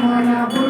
Ramana Buddha.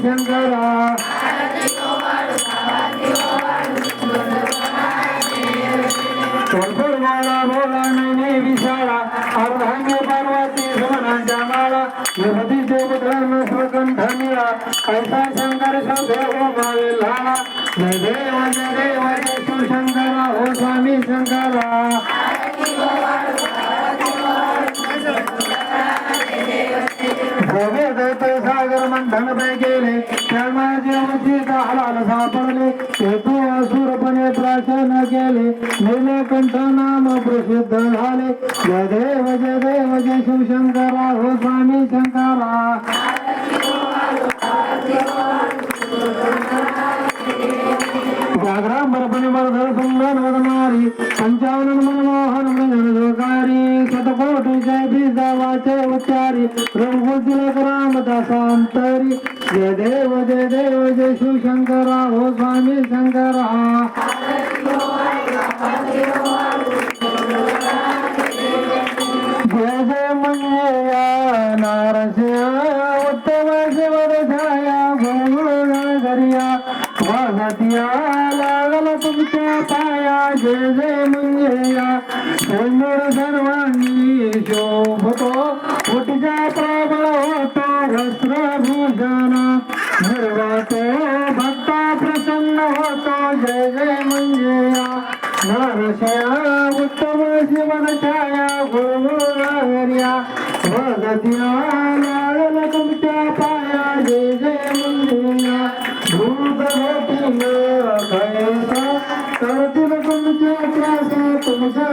Shankara माला बोला महिने विशाळा अर्धांग पार्वती समानांच्या माळा युवती देवधर्म स्वकंठ मिळा कैसा शंकर शोभे ओमावे लाला। जय देव जय देव जय शिवशंकरा हो स्वामी शंकरा। धनपै गेले त्यांना जेवणचे दहाला सापडले. तेथे असुरपणे प्राशन केले. निलकंठ नाम प्रसिद्ध झाले. जय देव जय देव जय शिवशंकरा हो स्वामी. सर्वाचे भक्ता प्रसन्न होता. जय जय मंजिया नारशया उत्तम जीवन छाया गुरुया भगतिया लाल तुमच्या पाया. जय जय मंजिया भूत भेटी कैसा? तुमच्या त्यास तुमच्या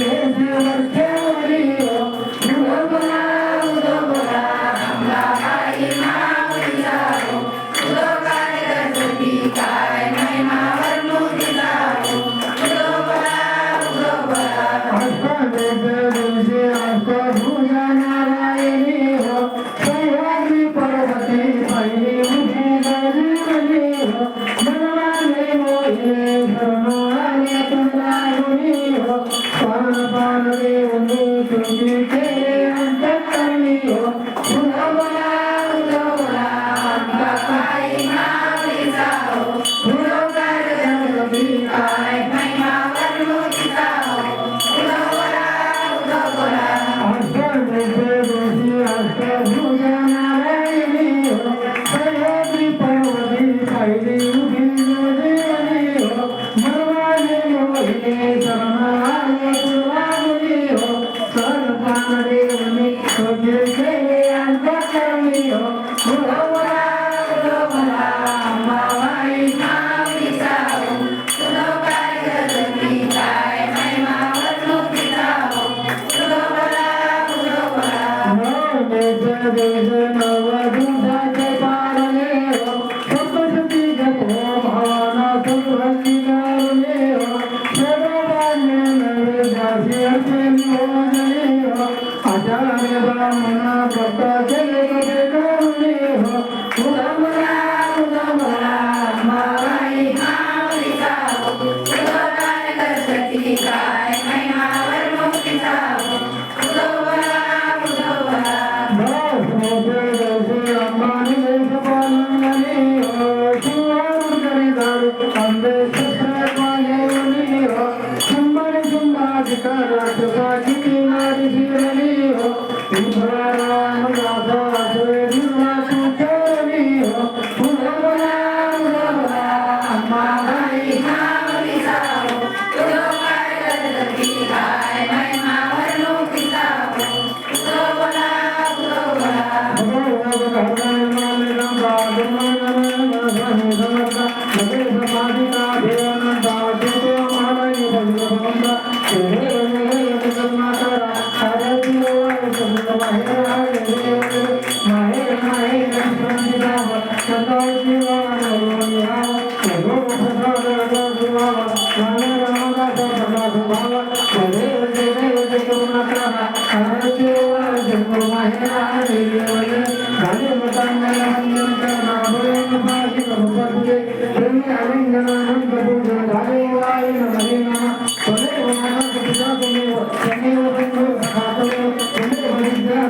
하리요 영원한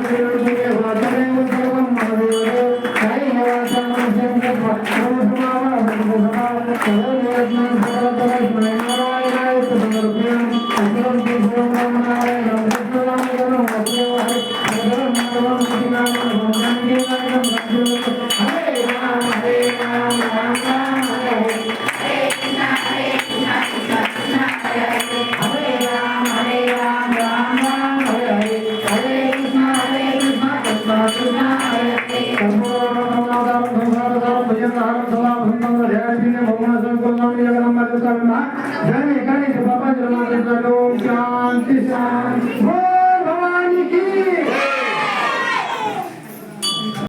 Thank you.